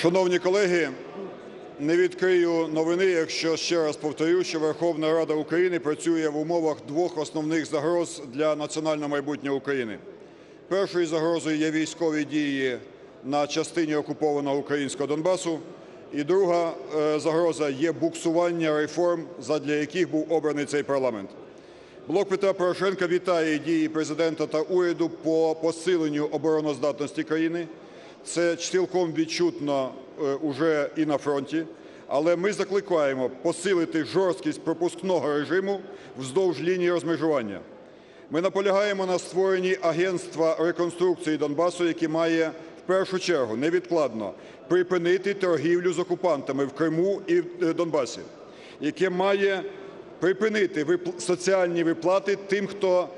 Шановні колеги, не відкрию новини, якщо ще раз повторю, що Верховна Рада України працює в умовах двох основних загроз для національного майбутнього України. Першою загрозою є військові дії на частині окупованого українського Донбасу. І друга е, загроза є буксування реформ, задля яких був обраний цей парламент. Блок Петра Порошенка вітає дії президента та уряду по посиленню обороноздатності країни. Це цілком відчутно е, уже і на фронті. Але ми закликаємо посилити жорсткість пропускного режиму вздовж лінії розмежування. Ми наполягаємо на створенні агентства реконструкції Донбасу, яке має в першу чергу невідкладно припинити торгівлю з окупантами в Криму і в е, Донбасі, яке має припинити соціальні виплати тим, хто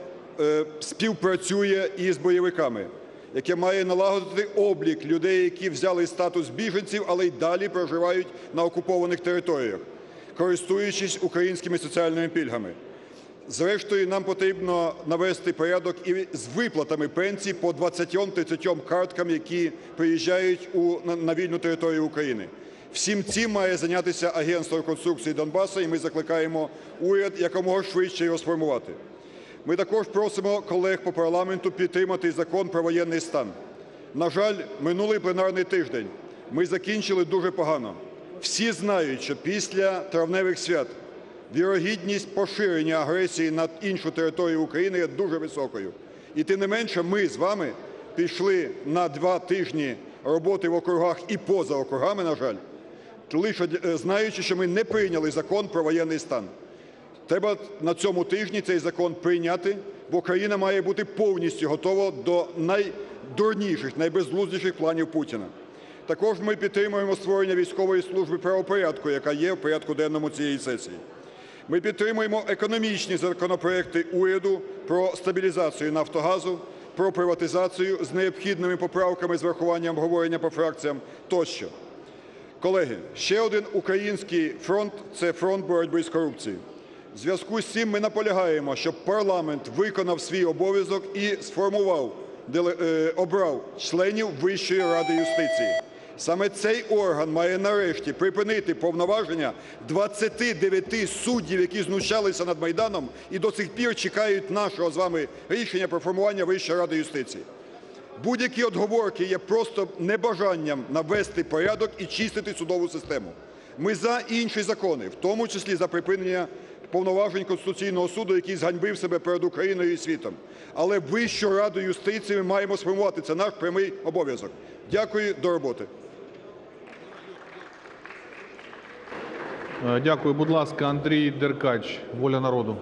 е, співпрацює із бойовиками, яке має налагодити облік людей, які взяли статус біженців, але й далі проживають на окупованих територіях, користуючись українськими соціальними пільгами. Зрештою, нам потрібно навести порядок і з виплатами пенсій по 20-30 карткам, які приїжджають у, на, вільну територію України. Всім цим має зайнятися Агентство реконструкції Донбасу, і ми закликаємо уряд якомога швидше його сформувати. Ми також просимо колег по парламенту підтримати закон про воєнний стан. На жаль, минулий пленарний тиждень ми закінчили дуже погано. Всі знають, що після травневих свят вірогідність поширення агресії на іншу територію України є дуже високою. І тим не менше, ми з вами пішли на два тижні роботи в округах і поза округами, на жаль, лише е, знаючи, що ми не прийняли закон про воєнний стан. Треба на цьому тижні цей закон прийняти, бо країна має бути повністю готова до найдурніших, найбезглуздіших планів Путіна. Також ми підтримуємо створення військової служби правопорядку, яка є в порядку денному цієї сесії. Ми підтримуємо економічні законопроекти уряду про стабілізацію Нафтогазу, про приватизацію з необхідними поправками з врахуванням обговорення по фракціям тощо. Колеги, ще один український фронт це фронт боротьби з корупцією. В зв'язку з цим ми наполягаємо, щоб парламент виконав свій обов'язок і сформував, е, обрав членів Вищої ради юстиції. Саме цей орган має нарешті припинити повноваження 29 суддів, які знущалися над Майданом і до сих пір чекають нашого з вами рішення про формування Вищої ради юстиції. Будь-які отговорки є просто небажанням навести порядок і чистити судову систему. Ми за інші закони, в тому числі за припинення повноважень Конституційного суду, який зганьбив себе перед Україною і світом. Але Вищу раду юстиції ми маємо сформувати. Це наш прямий обов'язок. Дякую, до роботи. Е, Дякую. Будь ласка, Андрій Деркач, "Воля народу".